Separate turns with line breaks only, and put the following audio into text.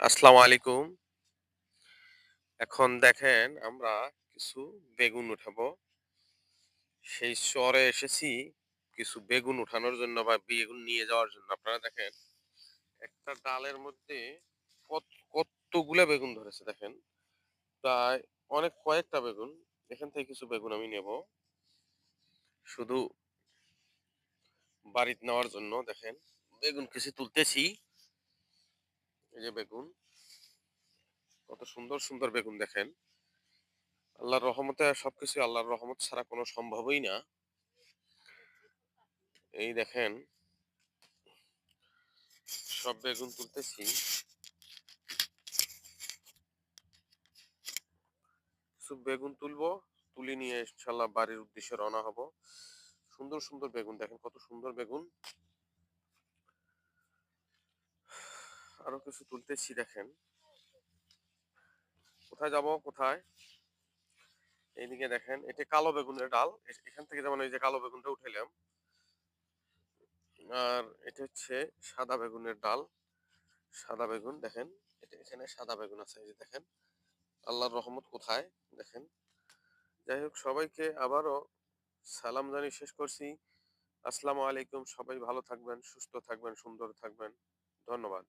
আসসালামু আলাইকুম। এখন দেখেন আমরা কিছু বেগুন উঠাবো। সেই চরে এসেছি কিছু বেগুন উঠানোর জন্য বা বেগুন নিয়ে যাওয়ার জন্য। আপনারা দেখেন, একটা ডালের মধ্যে কত, কতগুলা বেগুন ধরেছে দেখেন। প্রায় অনেক কয়েকটা বেগুন। এখান থেকে কিছু বেগুন আমি নেব। শুধু বাড়িতে নেওয়ার জন্য দেখেন, বেগুন কিছু তুলতেছি। এই যে বেগুন। কত সুন্দর, সুন্দর বেগুন দেখেন। আল্লাহর রহমতে সবকিছু আল্লাহর রহমত ছাড়া কোনো সম্ভবই না। এই দেখেন সব বেগুন তুলতেছি। কিছু বেগুন তুলবো। তুলে নিয়ে ইনশাআল্লাহ বাড়ির উদ্দেশ্যে রওনা হব। সুন্দর, সুন্দর বেগুন দেখেন কত সুন্দর বেগুন। আরও কিছু তুলতেছি দেখেন। কোথায় যাব কোথায়? এইদিকে দেখেন এটা কালো বেগুনের ডাল। এখান থেকে যেমন এই যে কালো বেগুনটা উঠাইলাম। আর এটা হচ্ছে সাদা বেগুনের ডাল। সাদা বেগুন দেখেন। এটা এখানে সাদা বেগুন আছে এই যে দেখেন। আল্লাহর রহমত কোথায়? দেখেন। যাই হোক সবাইকে আবারও সালাম জানিয়ে শেষ করছি। আসসালামু আলাইকুম। সবাই ভালো থাকবেন, সুস্থ থাকবেন, সুন্দর থাকবেন। ধন্যবাদ।